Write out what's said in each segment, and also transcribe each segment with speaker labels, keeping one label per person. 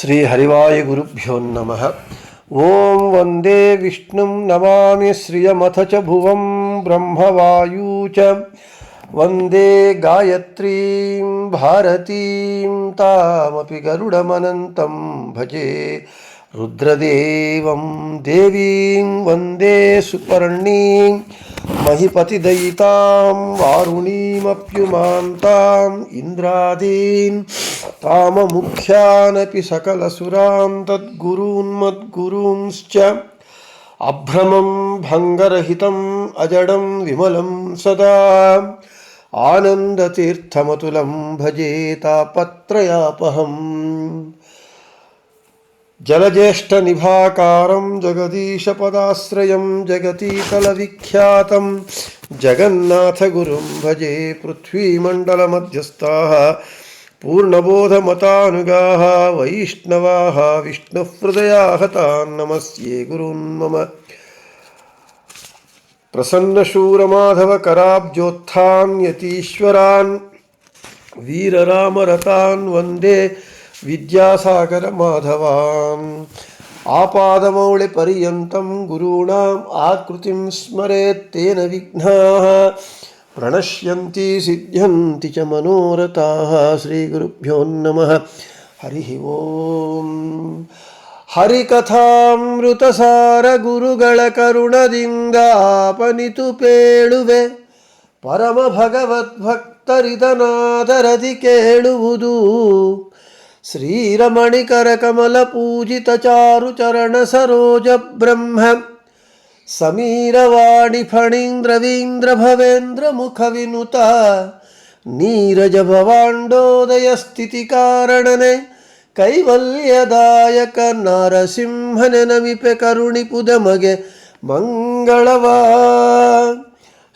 Speaker 1: श्रीहरिवाय गुरुभ्यो नम। ओं वंदे विष्णु नमा श्रियमथ च भुवं ब्रह्मवायू वंदे गायत्री गायत्रीं, भारतीं, तामपि भजे। रुद्रदेव देवी वंदे सुपर्णी, महिपतिदयिता वारुणीमप्युमान्ताम् इंद्रादी ताममुख्यानपि सकलसुरां तद्गुरून्मद्गुरूंश्च अभ्रमं भंगरहित अजडं विमलं सदा। आनन्दतीर्थमतुलं भजेतापत्रयापहम् जलज्येष्ठनिभाकारं, जगदीशपदाश्रयं जगतीतलविख्यातं जगन्नाथगुरुं भजे पृथ्वीमण्डलमध्यस्थाः। पूर्णबोधमतानुगाः वैष्णवाः विष्णुहृदयाः तान् नमस्ये गुरून् मम प्रसन्नशूरमाधवकराब्जोत्थान् यतीश्वरान् वीररामरतान् वन्दे विद्यासागरमाधवान् आपादमौळिपर्यन्तं गुरूणाम् आकृतिं स्मरेत्तेन विघ्नाः ಪ್ರಣಶ್ಯಂತಿ ಸಿದ್ಧಂತಿ ಚ ಮನೋರಥಾ ಶ್ರೀ ಗುರುಭ್ಯೋ ನಮಃ ಹರಿ ಓಂ ಹರಿಕಥಾಮೃತಸಾರ ಗುರುಗಳ ಕರುಣದಿಂದ ಆಪನಿತು ಪೇಳುವೆ ಪರಮ ಭಗವದ್ಭಕ್ತರಿದನಾದರದಿ ಕೇಳುವುದು ಶ್ರೀರಮಣಿಕರ ಕಮಲ ಪೂಜಿತ ಚಾರು ಚರಣ ಸರೋಜ ಬ್ರಹ್ಮ ಸಮೀರವಾಣಿ ಫಣೀಂದ್ರವೀಂದ್ರ ಭವೇಂದ್ರ ಮುಖ ವಿನುತ, ನೀರಜ ಭವಾಂಡೋದಯ ಸ್ಥಿತಿ ಕಾರಣನೆ, ಕೈವಲ್ಯದಾಯಕ ನರಸಿಂಹನೆ ನಮಿಪೆ ಕರುಣಿ ಪುದಮಗೆ ಮಂಗಳವಾ.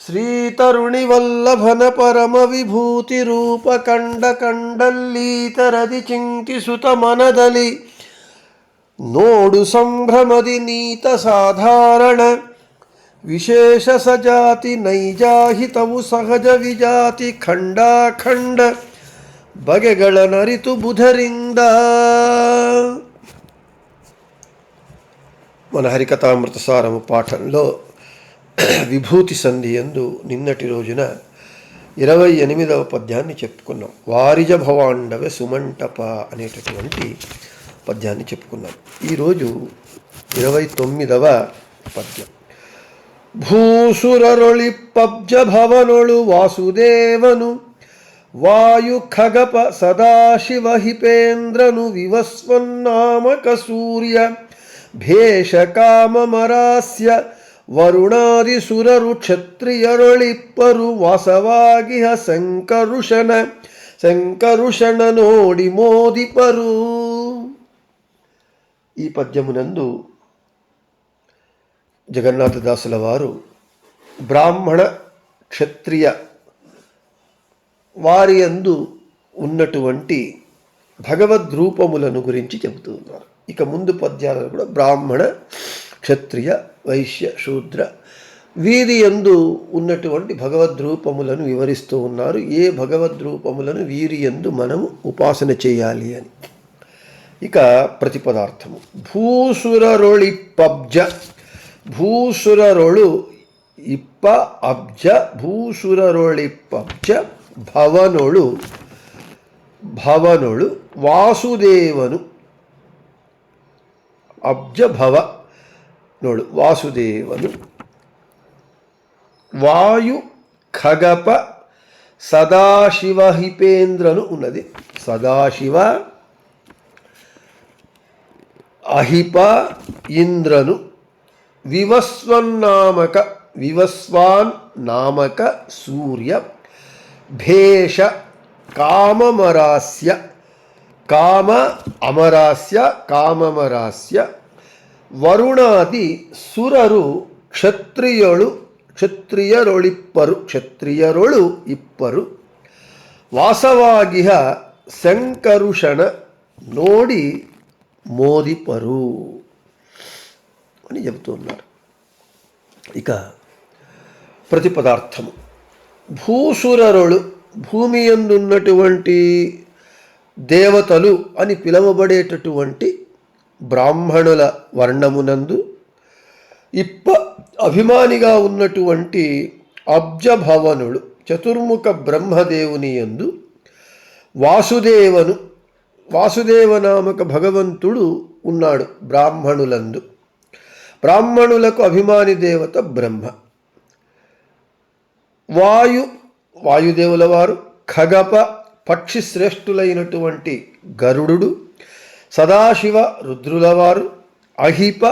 Speaker 1: ಶ್ರೀ ತರುಣಿ ವಲ್ಲಭನ ಪರಮ ವಿಭೂತಿ ರೂಪ ಕಂಡ ಕಂಡಲ್ಲೀತರದಿ ಚಿಂತಿಸುತ ಮನದಲ್ಲಿ ನೋಡು ಸಂಭ್ರಮದಿ ನೀತ ಸಾಧಾರಣ ವಿಶೇಷ ಸಜಾತಿ ನೈಜಾಹಿತವು ಸಹಜ ವಿಜಾತಿ ಖಂಡಾಖಂಡ ಬಗೆಗಳ ನರಿತು ಬುಧರಿಂದ మన హరికథామృత సారము పాఠంలో విభూతి సంధి ఎందు నిన్నటి రోజున ఇరవై ఎనిమిదవ పద్యాన్ని చెప్పుకున్నాం వారిజ భవాండవ సుమంటప అనేటటువంటి పద్యాన్ని చెప్పుకున్నాం ఈరోజు ఇరవై తొమ్మిదవ పద్యం. భూసురరొళి పబ్జభవనొళు వాసుదేవను వాయు ఖగప సదాశివ హిపేంద్రను వివస్వన్నామక సూర్య భేషకామరాస్య వరుణాదిసురరు క్షత్రియరొళిప్పరు వాసవాగిహ శంకరుషణ శంకరుషణ నోడి ಮೋದಿಪರು ఈ పద్యమునందు జగన్నాథదాసుల వారు బ్రాహ్మణ క్షత్రియ వారి అందు ఉన్నటువంటి భగవద్రూపములను గురించి చెబుతూ ఉన్నారు. ఇక ముందు పద్యాలను కూడా బ్రాహ్మణ క్షత్రియ వైశ్య శూద్ర వీరి ఎందు ఉన్నటువంటి భగవద్రూపములను వివరిస్తూ ఉన్నారు. ఏ భగవద్రూపములను వీరి ఎందు మనము ఉపాసన చేయాలి అని. ఇక ప్రతిపదార్థము. భూసురరొళి పబ్జ భూసురరొళు ఇప్ప అబ్జ భూసురరొళి పబ్జ భవనుడు భవనుడు వాసుదేవను అబ్జభవ నోడు వాసుదేవను వాయు ఖగప సదాశివ హిపేంద్రను ఉన్నది. సదాశివ ಅಹಿಪ ಇಂದ್ರನು ವಿವಸ್ವನ್ನಾಮಕ, ವಿವಸ್ವಾನ್ ನಾಮಕ ಸೂರ್ಯ, ಭೇಷ ಕಾಮಮರಾಸ್ಯ, ಕಾಮ ಅಮರಾಸ್ಯ, ಕಾಮಮರಾಸ್ಯ, ವರುಣಾದಿ ಸುರರು ಕ್ಷತ್ರಿಯಳು, ಕ್ಷತ್ರಿಯರೊಳಿಪ್ಪರು, ಕ್ಷತ್ರಿಯರೊಳು ಇಪ್ಪರು, ವಾಸವಾಗಿಹ ಶಂಕರುಷಣ ನೋಡಿ మోదిపరు అని చెబుతున్నారు ఇక ప్రతిపదార్థము భూసురరులు భూమి ఎందున్నటువంటి దేవతలు అని పిలవబడేటటువంటి బ్రాహ్మణుల వర్ణమునందు ఇప్ప అభిమానిగా ఉన్నటువంటి అబ్జభవనుడు చతుర్ముఖ బ్రహ్మదేవుని యందు వాసుదేవను వాసుదేవనామక భగవంతుడు ఉన్నాడు బ్రాహ్మణులందు. బ్రాహ్మణులకు అభిమాని దేవత బ్రహ్మ. వాయు వాయుదేవుల వారు ఖగప పక్షి శ్రేష్ఠులైనటువంటి గరుడు సదాశివ రుద్రులవారు అహిప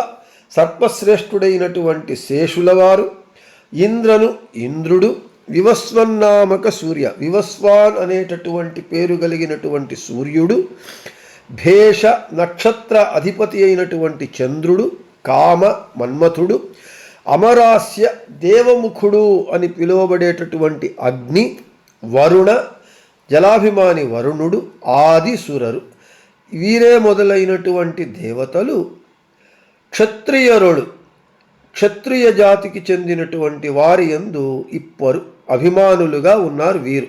Speaker 1: సర్పశ్రేష్ఠుడైనటువంటి శేషులవారు ఇంద్రను ఇంద్రుడు వివస్వన్నామక సూర్య. వివస్వాన్ అనేటటువంటి పేరు కలిగినటువంటి సూర్యుడు భేష నక్షత్ర అధిపతి అయినటువంటి చంద్రుడు కామ మన్మథుడు అమరాస్య దేవముఖుడు అని పిలువబడేటటువంటి అగ్ని వరుణ జలాభిమాని వరుణుడు ఆది సురరు. వీరే మొదలైనటువంటి దేవతలు క్షత్రియరుడు క్షత్రియ జాతికి చెందినటువంటి వారి ఎందు ఇప్పరు. అభిమానులుగా ఉన్నారు వీరు.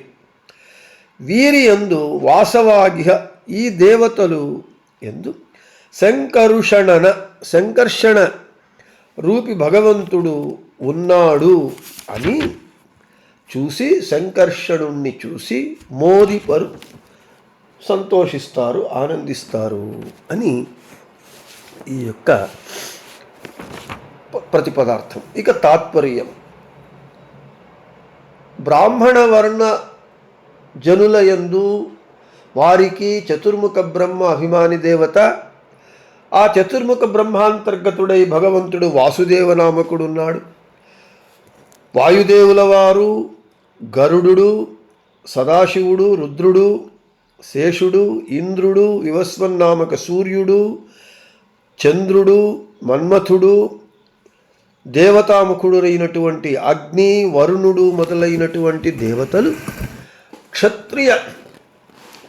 Speaker 1: వీరి ఎందు వాసవాగ్య ఈ దేవతలు ఎందు? శంకరుషణన శంకర్షణ రూపి భగవంతుడు ఉన్నాడు అని చూసి శంకర్షణుణ్ణి చూసి మోదిపరు సంతోషిస్తారు ఆనందిస్తారు అని ఈ యొక్క ప్రతిపదార్థం. ఇక తాత్పర్యం. బ్రాహ్మణ వర్ణ జనుల యందు వారికి చతుర్ముఖ బ్రహ్మ అభిమాని దేవత ఆ చతుర్ముఖ బ్రహ్మాంతర్గతుడై భగవంతుడు వాసుదేవ నామకుడు ఉన్నాడు వాయుదేవుల వారు గరుడు సదాశివుడు రుద్రుడు శేషుడు ఇంద్రుడు వివస్వన్నామక సూర్యుడు చంద్రుడు మన్మథుడు దేవతాముఖుడురైనటువంటి అగ్ని వరుణుడు మొదలైనటువంటి దేవతలు క్షత్రియ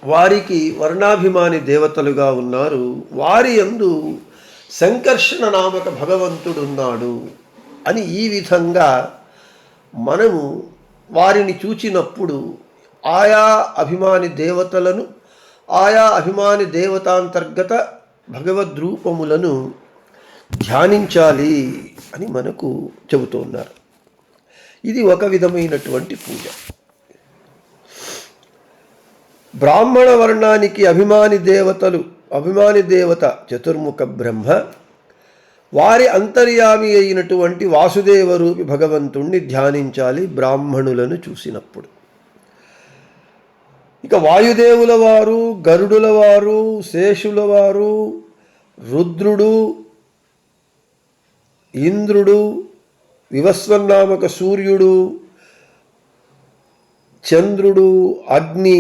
Speaker 1: వారికి వర్ణాభిమాని దేవతలుగా ఉన్నారు. వారి యందు సంకర్షణ నామక భగవంతుడున్నాడు అని ఈ విధంగా మనము వారిని చూచినప్పుడు ఆయా అభిమాని దేవతలను ఆయా అభిమాని దేవతాంతర్గత భగవద్రూపములను ధ్యానించాలి అని మనకు చెబుతున్నారు. ఇది ఒక విధమైనటువంటి పూజ. బ్రాహ్మణ వర్ణానికి అభిమాని దేవతలు అభిమాని దేవత చతుర్ముఖ బ్రహ్మ వారి అంతర్యామి అయినటువంటి వాసుదేవ రూపి భగవంతుణ్ణి ధ్యానించాలి బ్రాహ్మణులను చూసినప్పుడు. ఇక వాయుదేవుల వారు గరుడుల వారు శేషుల వారు రుద్రుడు ఇంద్రుడు వివస్వన్నామక సూర్యుడు చంద్రుడు అగ్ని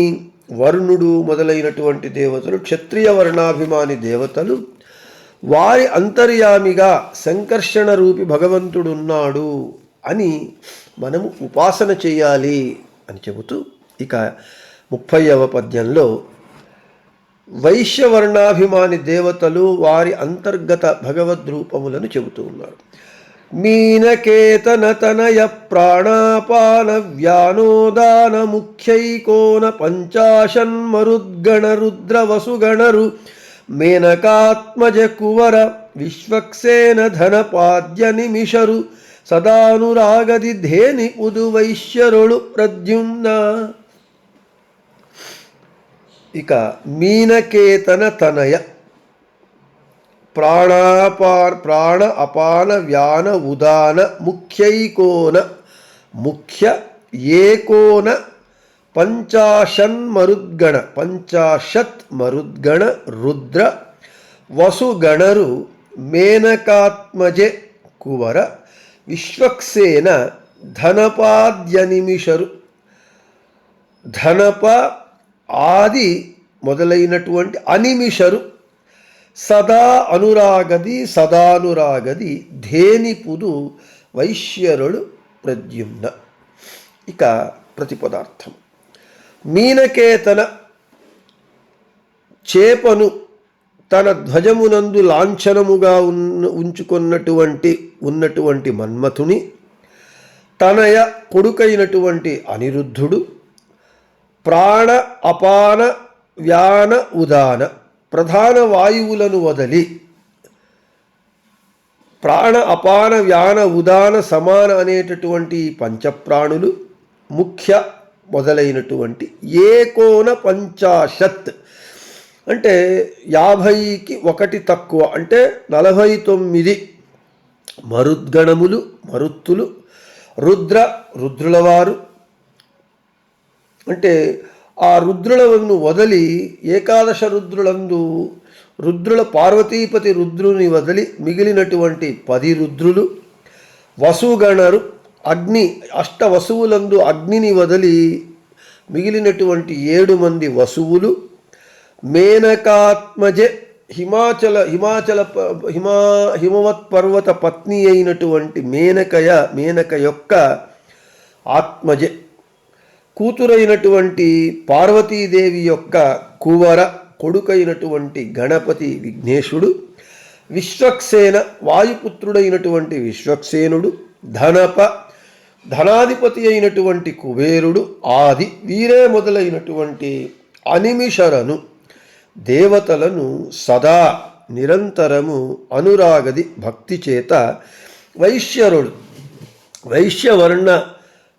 Speaker 1: వరుణుడు మొదలైనటువంటి దేవతలు క్షత్రియ వర్ణాభిమాని దేవతలు వారి అంతర్యామిగా సంకర్షణ రూపి భగవంతుడున్నాడు అని మనము ఉపాసన చేయాలి అని చెబుతూ ఇక ముప్పైవ పద్యంలో వైశ్యవర్ణాభిమాని దేవతలు వారి అంతర్గత భగవద్రూపములను చెబుతూ ఉన్నారు. మీనకేతనతనయ ప్రాణాపాన వ్యానోదాన ముఖ్యైకోన పంచాశన్మరుద్గణ రుద్ర వసుగణరు మేనకాత్మజ కువర విశ్వక్సేన ధనపాద్య నిమిషరు సదానురాగది ధేని ఉదు వైశ్యరుడు ప్రద్యుమ్న ఇక మీనకేతన తనయ ప్రాణాపార్ ప్రాణ అపాన వ్యాన ఉదాన ముఖ్యైకోన ముఖ్య ఏకోన పంచాశన్మరుద్గణ పంచాశత్ మరుద్గణ రుద్ర వసుగణరు మేనకాత్మజೆ కువర విశ్వక్సేన ధనపాద్యనిమిషరు ధనప ఆది మొదలైనటువంటి అనిమిషరు సదా అనురాగది సదానురాగది ధేనిపుదు వైశ్యరుడు ప్రద్యుమ్న. ఇక ప్రతిపదార్థం. మీనకేతన చేపను తన ధ్వజమునందు లాంఛనముగా ఉన్న ఉంచుకున్నటువంటి ఉన్నటువంటి మన్మథుని తనయ కొడుకైనటువంటి అనిరుద్ధుడు ప్రాణ అపాన వ్యాన ఉదాన. ప్రధాన వాయువులను వదలి. ప్రాణ అపాన వ్యాన ఉదాన సమాన అనేటటువంటి పంచప్రాణులు ముఖ్య మొదలైనటువంటి ఏకోన పంచాశత్. అంటే యాభైకి ఒకటి తక్కువ. అంటే నలభై తొమ్మిది మరుద్గణములు మరుత్తులు రుద్ర రుద్రులవారు అంటే ఆ రుద్రులను వదలి ఏకాదశ రుద్రులందు రుద్రుల పార్వతీపతి రుద్రుని వదిలి మిగిలినటువంటి పది రుద్రులు వసుగణరు అగ్ని అష్ట వసువులందు అగ్నిని వదిలి మిగిలినటువంటి ఏడు మంది వసువులు మేనకాత్మజె హిమాచల హిమాచల ప- హిమా హిమవత్ పర్వత పత్ని అయినటువంటి మేనకయ మేనక యొక్క ఆత్మజె. కూతురైనటువంటి పార్వతీదేవి యొక్క కువర కొడుకైనటువంటి గణపతి విఘ్నేశుడు విశ్వక్సేన వాయుపుత్రుడైనటువంటి విశ్వక్సేనుడు ధనప ధనాధిపతి అయినటువంటి కుబేరుడు ఆది వీరే మొదలైనటువంటి అనిమిషరను దేవతలను సదా నిరంతరము అనురాగది భక్తి చేత వైశ్యరుడు వైశ్యవర్ణ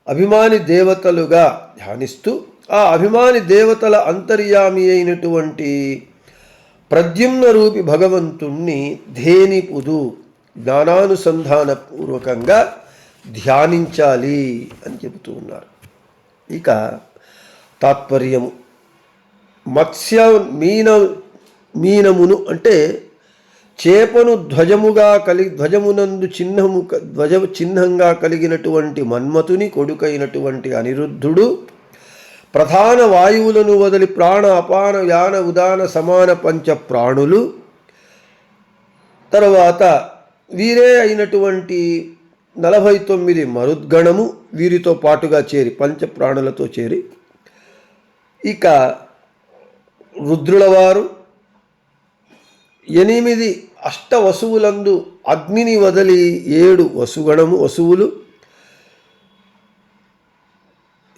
Speaker 1: అభిమాని దేవతలుగా ధ్యానిస్తూ ఆ అభిమాని దేవతల అంతర్యామి అయినటువంటి ప్రద్యుమ్న రూపి భగవంతుణ్ణి ధేనిపుదు జ్ఞానానుసంధానపూర్వకంగా ధ్యానించాలి అని చెబుతూ ఉన్నారు. ఇక తాత్పర్యము. మత్స్య మీన మీనమును అంటే చేపను ధ్వజముగా కలిగి ధ్వజమునందు చిహ్నము క- ధ్వజ చిహ్నంగా కలిగినటువంటి మన్మతుని కొడుకైనటువంటి అనిరుద్ధుడు ప్రధాన వాయువులను వదిలి ప్రాణ అపాన యాన ఉదాన సమాన పంచ ప్రాణులు. తర్వాత వీరే అయినటువంటి నలభై తొమ్మిది మరుద్గణము వీరితో పాటుగా చేరి పంచ ప్రాణులతో చేరి ఇక రుద్రులవారు ఎనిమిది అష్ట వసువులందు అగ్నిని వదిలి ఏడు వసుగణము వసువులు.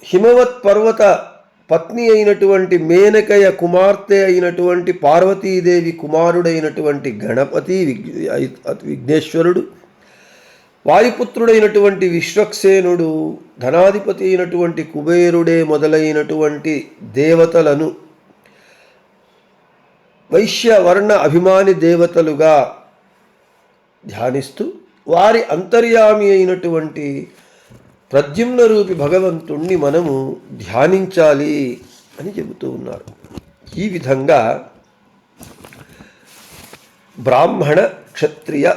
Speaker 1: హిమవత్ పర్వత పత్ని అయినటువంటి మేనకయ కుమార్తె అయినటువంటి పార్వతీదేవి కుమారుడైనటువంటి గణపతి విఘ్నేశ్వరుడు. వాయుపుత్రుడైనటువంటి విశ్వక్సేనుడు ధనాధిపతి అయినటువంటి కుబేరుడే మొదలైనటువంటి దేవతలను వైశ్య వర్ణ అభిమాని దేవతలుగా ధ్యానిస్తూ వారి అంతర్యామి అయినటువంటి ప్రద్యుమ్న రూపి భగవంతుణ్ణి మనము ధ్యానించాలి అని చెబుతూ ఉన్నారు. ఈ విధంగా బ్రాహ్మణ క్షత్రియ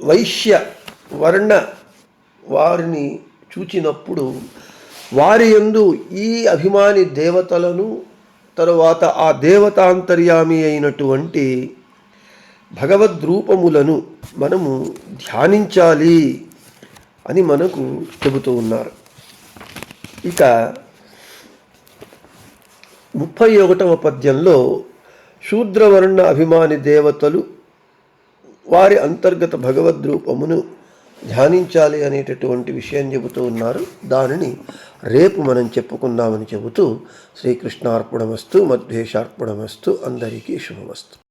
Speaker 1: వైశ్య వర్ణ వారిని చూచినప్పుడు వారి యందు ఈ అభిమాని దేవతలను తరువాత ఆ దేవతాంతర్యామి అయినటువంటి భగవద్రూపములను మనము ధ్యానించాలి అని మనకు చెబుతూ ఉన్నారు. ఇక ముప్పై ఒకటవ పద్యంలో శూద్రవర్ణ అభిమాని దేవతలు వారి అంతర్గత భగవద్రూపమును ధ్యానించాలి అనేటటువంటి విషయం చెబుతూ ఉన్నారు. దానిని రేపు మనం చెప్పుకుందామని చెబుతూ శ్రీకృష్ణార్పణమస్తు మధ్వేషార్పణమస్తు అందరికీ శుభమస్తు.